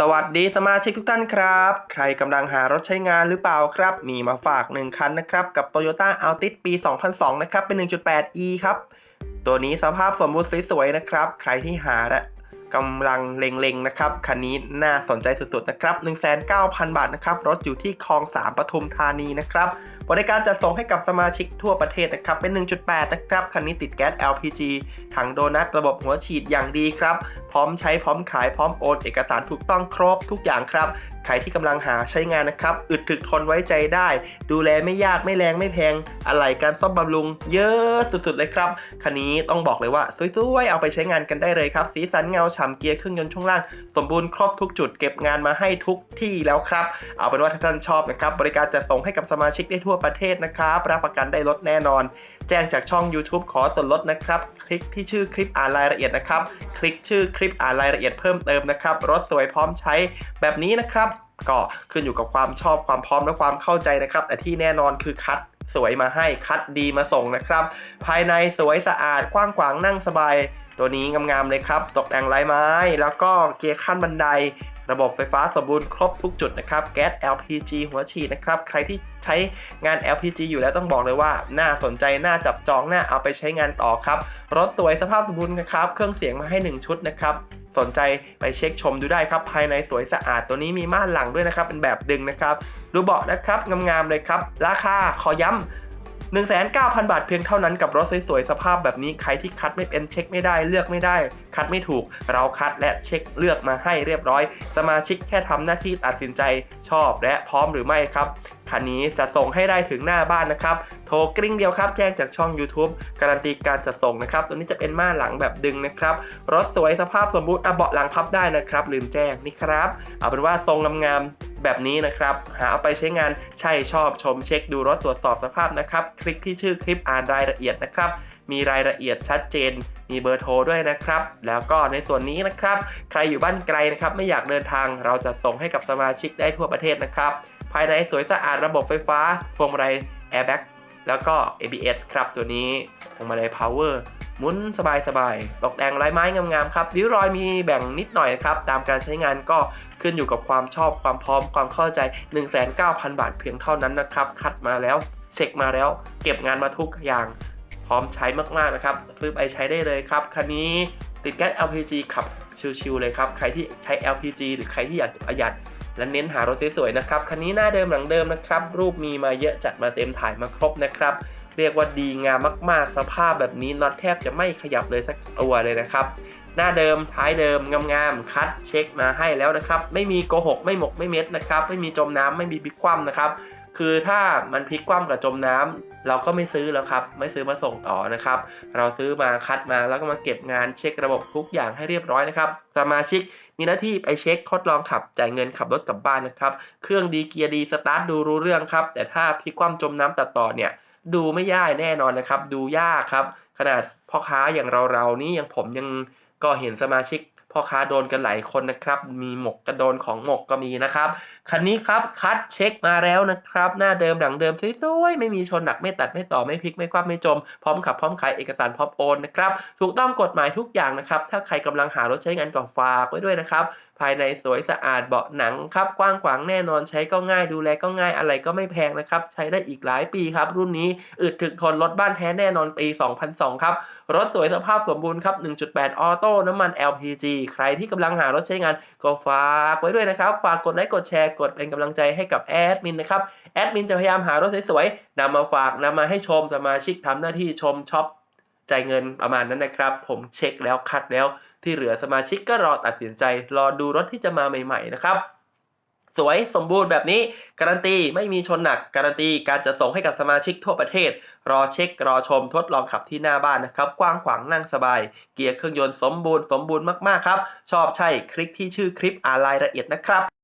สวัสดีสมาชิกทุกท่านครับ ใครกำลังหารถใช้งานหรือเปล่าครับ มีมาฝาก 1 คันนะครับ กับ Toyota Altis ปี 2002 นะครับ เป็น 1.8e ครับ ตัวนี้สภาพสมบูรณ์สวยๆนะครับ ใครที่หาและกำลังเล็งๆนะครับ คันนี้น่าสนใจสุดๆนะครับ 19,000 บาทนะครับ รถอยู่ที่คลอง 3 ปทุมธานีนะครับบริการจัดส่งให้กับสมาชิกทั่วประเทศนะครับเป็น 1.8 นะครับคันนี้ติดแก๊ส LPG ถังโดนัทระบบหัวฉีดอย่างดีครับ พร้อมใช้พร้อมขายพร้อมโอน เอกสารถูกต้องครบทุกอย่างครับใครที่กำลังหาใช้งานนะครับอึดถึกทนไว้ใจได้ ดูแลไม่ยากไม่แรงไม่แพงอะไรการซ่อมบำรุง เยอะสุดๆเลยครับคันนี้ต้องบอกเลยว่าสวยๆเอาไปใช้งานกันได้เลยครับ สีสันเงาฉ่ำเกียร์เครื่องยนต์ช่วงล่าง สมบูรณ์ครบทุกจุดเก็บงานมาให้ทุกที่แล้วครับ เอาเป็นว่าถ้าท่านชอบนะครับบริการจะส่งให้กับสมาชิกได้ทั่วประเทศนะครับรับประกันได้ลดแน่นอน แจ้งจากช่อง YouTube ขอส่วนลดนะครับ คลิกที่ชื่อคลิปอ่านรายละเอียดนะครับ คลิกชื่อคลิปอ่านรายละเอียดเพิ่มเติมนะครับรถสวยพร้อมใช้แบบนี้นะครับ ก็ขึ้นอยู่กับความชอบความพร้อมและความเข้าใจนะครับ แต่ที่แน่นอนคือคัดสวยมาให้คัดดีมาส่งนะครับ ภายในสวยสะอาดกว้างขวางนั่งสบาย ตัวนี้งามๆเลยครับ ตกแต่งลายไม้ แล้วก็เกียร์ขั้นบันได ระบบไฟฟ้าสมบูรณ์ครบทุกจุดนะครับ แก๊ส LPG หัวฉีดนะครับ ใครที่ใช้งาน LPG อยู่แล้วต้องบอกเลยว่า น่าสนใจ น่าจับจอง น่าเอาไปใช้งานต่อครับ รถสวยสภาพสมบูรณ์นะครับ เครื่องเสียงมาให้ 1 ชุดนะครับสนใจไปเช็คชมดูได้ครับ ภายในสวยสะอาดตัวนี้มีม่านหลังด้วยนะครับ เป็นแบบดึงนะครับ ดูเบาะนะครับงามๆเลยครับ ราคาขอย้ำ 19,000 บาทเพียงเท่านั้นกับรถสวยๆสภาพแบบนี้ใครที่คัดไม่เป็นเช็คไม่ได้เลือกไม่ได้ คัดไม่ถูก เราคัดและเช็คเลือกมาให้เรียบร้อย สมาชิกแค่ทำหน้าที่ตัดสินใจชอบและพร้อมหรือไม่ครับคันนี้จะส่งให้ได้ถึงหน้าบ้านนะครับ โทรกริ้งเดียวครับ แจ้งจากช่อง YouTube การันตีการจัดส่งนะครับ ตัวนี้จะเป็นม่านหลังแบบดึงนะครับ รถสวยสภาพสมบูรณ์อะเบาะหลังพับได้นะครับ ลืมแจ้งนี่ครับ เอาเป็นว่าทรงงามแบบนี้นะครับ หาเอาไปใช้งานใช่ชอบชมเช็คดูรถตรวจสอบสภาพนะครับ คลิกที่ชื่อคลิปอ่านรายละเอียดนะครับ มีรายละเอียดชัดเจน มีเบอร์โทรด้วยนะครับ แล้วก็ในส่วนนี้นะครับ ใครอยู่บ้านไกลนะครับ ไม่อยากเดินทางเราจะส่งให้กับสมาชิกได้ทั่วประเทศนะครับ ภายในสวยสะอาดระบบไฟฟ้าพวงมาลัย airbag แแล้วก็ ABS ครับตัวนี้พวงมาเลย power หมุนสบายๆตกแต่งลายไม้งามๆครับริ้วรอยมีแบ่งนิดหน่อยนะครับตามการใช้งานก็ขึ้นอยู่กับความชอบความพร้อมความเข้าใจ 19,000 บาทเพียงเท่านั้นนะครับ คัดมาแล้วเช็คมาแล้ว เก็บงานมาทุกอย่างพร้อมใช้มากๆนะครับ ซื้อไปใช้ได้เลยครับ คันนี้ติดแก๊ส LPG ขับชิวๆเลยครับ ใครที่ใช้ LPG หรือใครที่อยากประหยัด และเน้นหารถสวยๆนะครับ คันนี้หน้าเดิมหลังเดิมนะครับ รูปมีมาเยอะจัดมาเต็มถ่ายมาครบนะครับ เรียกว่าดีงามมากๆ สภาพแบบนี้น็อตแทบจะไม่ขยับเลยสักตัวเลยนะครับ หน้าเดิมท้ายเดิมงามๆคัดเช็คมาให้แล้วนะครับ ไม่มีโกหกไม่หมกไม่เม็ดนะครับ ไม่มีจมน้ำไม่มีบิ๊กคว่ำนะครับ คือถ้ามันพลิกคว่ำกับจมน้ำเราก็ไม่ซื้อแล้วครับ ไม่ซื้อมาส่งต่อนะครับ เราซื้อมาคัดมาแล้วก็มาเก็บงานเช็คระบบทุกอย่างให้เรียบร้อยนะครับ สมาชิกมีหน้าที่ไปเช็คทดลองขับจ่ายเงินขับรถกลับบ้านนะครับ เครื่องดีเกียร์ดีสตาร์ทดูรู้เรื่องครับ แต่ถ้าพลิกคว่ำจมน้ำตัดต่อเนี่ยดูไม่ยากแน่นอนนะครับ ดูยากครับ ขนาดพ่อค้าอย่างเราๆนี่อย่างผมยังก็เห็นสมาชิก พ่อค้าโดนกันหลายคนนะครับ มีหมกกระโดนของหมกก็มีนะครับ คันนี้ครับคัดเช็คมาแล้วนะครับ หน้าเดิมหลังเดิมสวยๆไม่มีชนหนักไม่ตัดไม่ต่อไม่พลิกไม่คว่ำไม่จม พร้อมขับพร้อมขายเอกสารพร้อมโอนนะครับ ถูกต้องกฎหมายทุกอย่างนะครับ ถ้าใครกำลังหารถใช้งานก็ฝากไว้ด้วยนะครับภายในสวยสะอาดเบาะหนังครับกว้างขวางแน่นอนใช้ก็ง่ายดูแลก็ง่ายอะไรก็ไม่แพงนะครับ ใช้ได้อีกหลายปีครับ รุ่นนี้อึดถึกทนรถบ้านแท้แน่นอนปี 2002 ครับ รถสวยสภาพสมบูรณ์ครับ 1.8 ออโต้น้ำมัน LPG ใครที่กำลังหารถใช้งาน ก็ฝากไว้ด้วยนะครับ ฝากกดไลค์กดแชร์กดเป็นกำลังใจให้กับแอดมินนะครับแอดมินจะพยายามหารถสวยๆนำมาฝากนำมาให้ชมสมาชิกทำหน้าที่ชมช็อป จ่ายเงินประมาณนั้นนะครับ ผมเช็คแล้วคัดแล้วที่เหลือสมาชิกก็รอตัดสินใจ รอดูรถที่จะมาใหม่ ๆ นะครับ สวยสมบูรณ์แบบนี้ การันตีไม่มีชนหนัก การันตีการจะส่งให้กับสมาชิกทั่วประเทศ รอเช็ค รอชมทดลองขับที่หน้าบ้านนะครับ กว้างขวางนั่งสบาย เกียร์เครื่องยนต์สมบูรณ์สมบูรณ์มากๆครับ ชอบใช่คลิกที่ชื่อคลิปอ่านรายละเอียดนะครับ